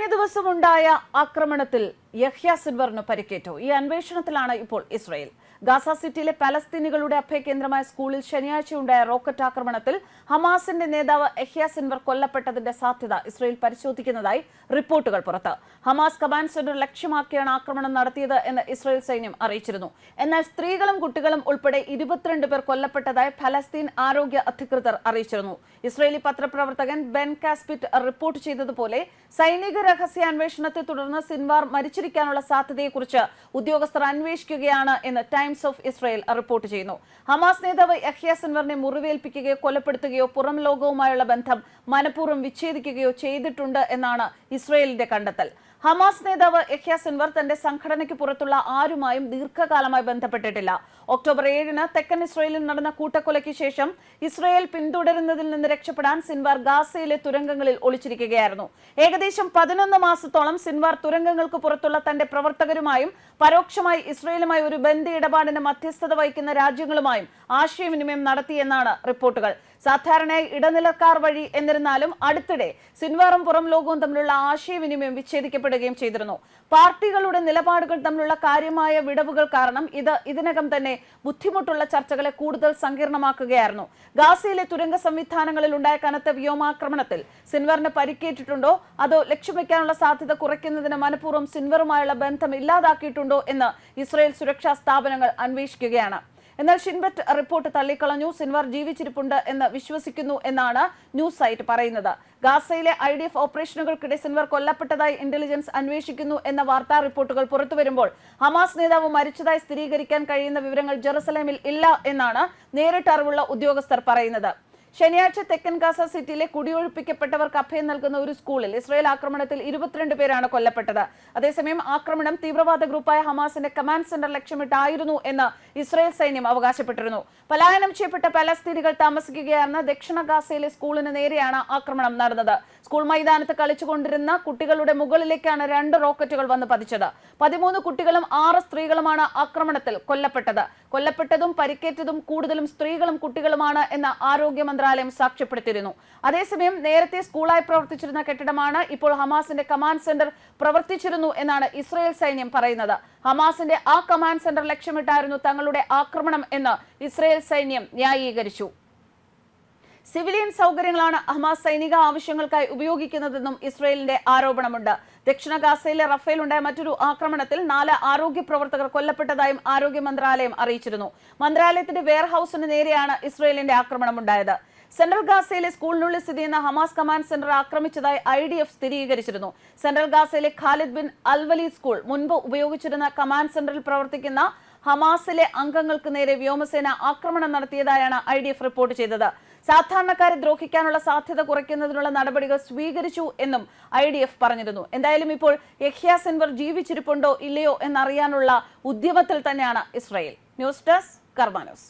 കഴിഞ്ഞ ദിവസം ഉണ്ടായ ആക്രമണത്തിൽ യഹ്യ സിൻവറിന് പരിക്കേറ്റു. ഈ അന്വേഷണത്തിലാണ് ഇപ്പോൾ ഇസ്രയേൽ. ഗാസ സിറ്റിയിലെ പലസ്തീനികളുടെ അഭയകേന്ദ്രമായ സ്കൂളിൽ ശനിയാഴ്ചയുണ്ടായ റോക്കറ്റ് ആക്രമണത്തിൽ ഹമാസിന്റെ നേതാവ് എഹ്യ സിൻവർ കൊല്ലപ്പെട്ടതിന്റെ സാധ്യത ഇസ്രയേൽ പരിശോധിക്കുന്നതായി റിപ്പോർട്ടുകൾ പുറത്ത്. ഹമാസ് കമാൻഡ് സെന്റർ ലക്ഷ്യമാക്കിയാണ് ആക്രമണം നടത്തിയത് എന്ന് ഇസ്രയേൽ സൈന്യം അറിയിച്ചിരുന്നു. എന്നാൽ സ്ത്രീകളും കുട്ടികളും ഉൾപ്പെടെ ഇരുപത്തിരണ്ട് പേർ കൊല്ലപ്പെട്ടതായി ഫലസ്തീൻ ആരോഗ്യ അധികൃതർ അറിയിച്ചിരുന്നു. ഇസ്രയേലി പത്രപ്രവർത്തകൻ ബെൻ കാസ്പിറ്റ് റിപ്പോർട്ട് ചെയ്തതുപോലെ സൈനിക രഹസ്യാന്വേഷണത്തെ തുടർന്ന് സിൻവാർ മരിച്ചിരിക്കാനുള്ള സാധ്യതയെക്കുറിച്ച് ഉദ്യോഗസ്ഥർ അന്വേഷിക്കുകയാണ് എന്ന് ടൈംസ് ഓഫ് ഇസ്രയേൽ റിപ്പോർട്ട് ചെയ്യുന്നു. ഹമാസ് നേതാവ് യഹ്യ മുറിവേൽപ്പിക്കുകയോ കൊലപ്പെടുത്തുകയോ പുറം ലോകവുമായുള്ള ബന്ധം മനഃപൂർവം വിച്ഛേദിക്കുകയോ ചെയ്തിട്ടുണ്ട് എന്നാണ് ഇസ്രയേലിന്റെ കണ്ടെത്തൽ. ഹമാസ് നേതാവ് യഹ്യ സിൻവർ തന്റെ സംഘടനയ്ക്ക് പുറത്തുള്ള ആരുമായും ദീർഘകാലമായി ബന്ധപ്പെട്ടിട്ടില്ല. ഒക്ടോബർ ഏഴിന് തെക്കൻ ഇസ്രയേലിൽ നടന്ന കൂട്ടക്കൊലയ്ക്ക് ശേഷം ഇസ്രയേൽ പിന്തുടരുന്നതിൽ നിന്ന് രക്ഷപ്പെടാൻ സിൻവാർ ഗാസയിലെ തുരങ്കങ്ങളിൽ ഒളിച്ചിരിക്കുകയായിരുന്നു. ഏകദേശം പതിനൊന്ന് മാസത്തോളം സിൻവാർ തുരങ്കങ്ങൾക്ക് പുറത്തുള്ള തന്റെ പ്രവർത്തകരുമായും പരോക്ഷമായി ഇസ്രയേലുമായി ഒരു ബന്ധ ഇടപാടിന് മധ്യസ്ഥത വഹിക്കുന്ന രാജ്യങ്ങളുമായും ആശയവിനിമയം നടത്തിയെന്നാണ് റിപ്പോർട്ടുകൾ. സാധാരണയായി ഇടനിലക്കാർ വഴി എന്നിരുന്നാലും അടുത്തിടെ സിൻവാറും പുറം ലോകവും തമ്മിലുള്ള ആശയവിനിമയം വിച്ഛേദിക്കപ്പെടുകയും ചെയ്തിരുന്നു. പാർട്ടികളുടെ നിലപാടുകൾ തമ്മിലുള്ള കാര്യമായ വിടവുകൾ കാരണം ഇത് ഇതിനകം തന്നെ ബുദ്ധിമുട്ടുള്ള ചർച്ചകളെ കൂടുതൽ സങ്കീർണമാക്കുകയായിരുന്നു. ഗാസയിലെ തുരങ്ക സംവിധാനങ്ങളിൽ ഉണ്ടായ കനത്ത വ്യോമാക്രമണത്തിൽ സിൻവറിന് പരിക്കേറ്റിട്ടുണ്ടോ? അതോ ലക്ഷ്യം വയ്ക്കാനുള്ള സാധ്യത കുറയ്ക്കുന്നതിന് മനഃപൂർവം സിൻവറുമായുള്ള ബന്ധം ഇല്ലാതാക്കിയിട്ടുണ്ടോ എന്ന് ഇസ്രയേൽ സുരക്ഷാ സ്ഥാപനങ്ങൾ അന്വേഷിക്കുകയാണ്. എന്നാൽ ഷിൻബറ്റ് റിപ്പോർട്ട് തള്ളിക്കളഞ്ഞു. സിൻവർ ജീവിച്ചിരിപ്പുണ്ട് എന്ന് വിശ്വസിക്കുന്നു എന്നാണ് ന്യൂസ് സൈറ്റ് പറയുന്നത്. ഗാസയിലെ ഐ ഡി എഫ് ഓപ്പറേഷനുകൾക്കിടെ സിൻവർ കൊല്ലപ്പെട്ടതായി ഇന്റലിജൻസ് അന്വേഷിക്കുന്നു എന്ന വാർത്താ റിപ്പോർട്ടുകൾ പുറത്തുവരുമ്പോൾ ഹമാസ് നേതാവ് മരിച്ചതായി സ്ഥിരീകരിക്കാൻ കഴിയുന്ന വിവരങ്ങൾ ജെറുസലേമിൽ ഇല്ല എന്നാണ് നേരിട്ട് അറിവുള്ള ഉദ്യോഗസ്ഥർ പറയുന്നത്. ശനിയാഴ്ച തെക്കൻ ഗാസ സിറ്റിയിലെ കുടിയൊഴിപ്പിക്കപ്പെട്ടവർക്ക് അഭയം നൽകുന്ന ഒരു സ്കൂളിൽ ഇസ്രായേൽ ആക്രമണത്തിൽ ഇരുപത്തിരണ്ട് പേരാണ് കൊല്ലപ്പെട്ടത്. അതേസമയം ആക്രമണം തീവ്രവാദ ഗ്രൂപ്പായ ഹമാസിന്റെ കമാൻഡ് സെന്റർ ലക്ഷ്യമിട്ടായിരുന്നു എന്ന് ഇസ്രായേൽ സൈന്യം അവകാശപ്പെട്ടിരുന്നു. പലായനം ചെയ്യപ്പെട്ട പലസ്തീനികൾ താമസിക്കുകയായിരുന്ന ദക്ഷിണ ഗാസയിലെ സ്കൂളിന് നേരെയാണ് ആക്രമണം നടന്നത്. സ്കൂൾ മൈതാനത്ത് കളിച്ചുകൊണ്ടിരുന്ന കുട്ടികളുടെ മുകളിലേക്കാണ് രണ്ട് റോക്കറ്റുകൾ വന്ന് പതിച്ചത്. പതിമൂന്ന് കുട്ടികളും ആറ് സ്ത്രീകളുമാണ് ആക്രമണത്തിൽ കൊല്ലപ്പെട്ടത്. കൊല്ലപ്പെട്ടതും പരിക്കേറ്റതും കൂടുതലും സ്ത്രീകളും കുട്ടികളുമാണ് എന്ന് ആരോഗ്യ മന്ത്രാലയം സാക്ഷ്യപ്പെടുത്തിയിരുന്നു. അതേസമയം നേരത്തെ സ്കൂളായി പ്രവർത്തിച്ചിരുന്ന കെട്ടിടമാണ് ഇപ്പോൾ ഹമാസിന്റെ കമാൻഡ് സെന്റർ പ്രവർത്തിച്ചിരുന്നു എന്നാണ് ഇസ്രായേൽ സൈന്യം പറയുന്നത്. ഹമാസിന്റെ ആ കമാൻഡ് സെന്റർ ലക്ഷ്യമിട്ടായിരുന്നു തങ്ങളുടെ ആക്രമണം എന്ന് ഇസ്രായേൽ സൈന്യം ന്യായീകരിച്ചു. സിവിലിയൻ സൗകര്യങ്ങളാണ് ഹമാസ് സൈനിക ആവശ്യങ്ങൾക്കായി ഉപയോഗിക്കുന്നതെന്നും ഇസ്രയേലിന്റെ ആരോപണമുണ്ട്. ദക്ഷിണ ഗാസയിലെ റഫേൽ ഉണ്ടായ മറ്റൊരു ആക്രമണത്തിൽ നാല് ആരോഗ്യ പ്രവർത്തകർ കൊല്ലപ്പെട്ടതായും ആരോഗ്യ മന്ത്രാലയം അറിയിച്ചിരുന്നു. മന്ത്രാലയത്തിന്റെ വെയർഹൌസിന് നേരെയാണ് ഇസ്രയേലിന്റെ ആക്രമണമുണ്ടായത്. സെൻട്രൽ ഗാസയിലെ സ്കൂളിനുള്ളിൽ സ്ഥിതി ചെയ്യുന്ന ഹമാസ് കമാൻഡ് സെന്റർ ആക്രമിച്ചതായി ഐ ഡി എഫ് സ്ഥിരീകരിച്ചിരുന്നു. സെൻട്രൽ ഗാസയിലെ ഖാലിദ് ബിൻ അൽവലി സ്കൂൾ മുൻപ് ഉപയോഗിച്ചിരുന്ന കമാൻഡ് സെന്ററിൽ പ്രവർത്തിക്കുന്ന ഹമാസിലെ അംഗങ്ങൾക്ക് നേരെ വ്യോമസേന ആക്രമണം നടത്തിയതായാണ് ഐ ഡി എഫ് റിപ്പോർട്ട് ചെയ്തത്. സാധാരണക്കാരെ ദ്രോഹിക്കാനുള്ള സാധ്യത കുറയ്ക്കുന്നതിനുള്ള നടപടികൾ സ്വീകരിച്ചു എന്നും ഐ ഡി എഫ് പറഞ്ഞിരുന്നു. എന്തായാലും ഇപ്പോൾ യഹ്യ സെൻവർ ജീവിച്ചിരിപ്പുണ്ടോ ഇല്ലയോ എന്നറിയാനുള്ള ഉദ്യമത്തിൽ തന്നെയാണ് ഇസ്രായേൽ. News desk കർമാനോസ്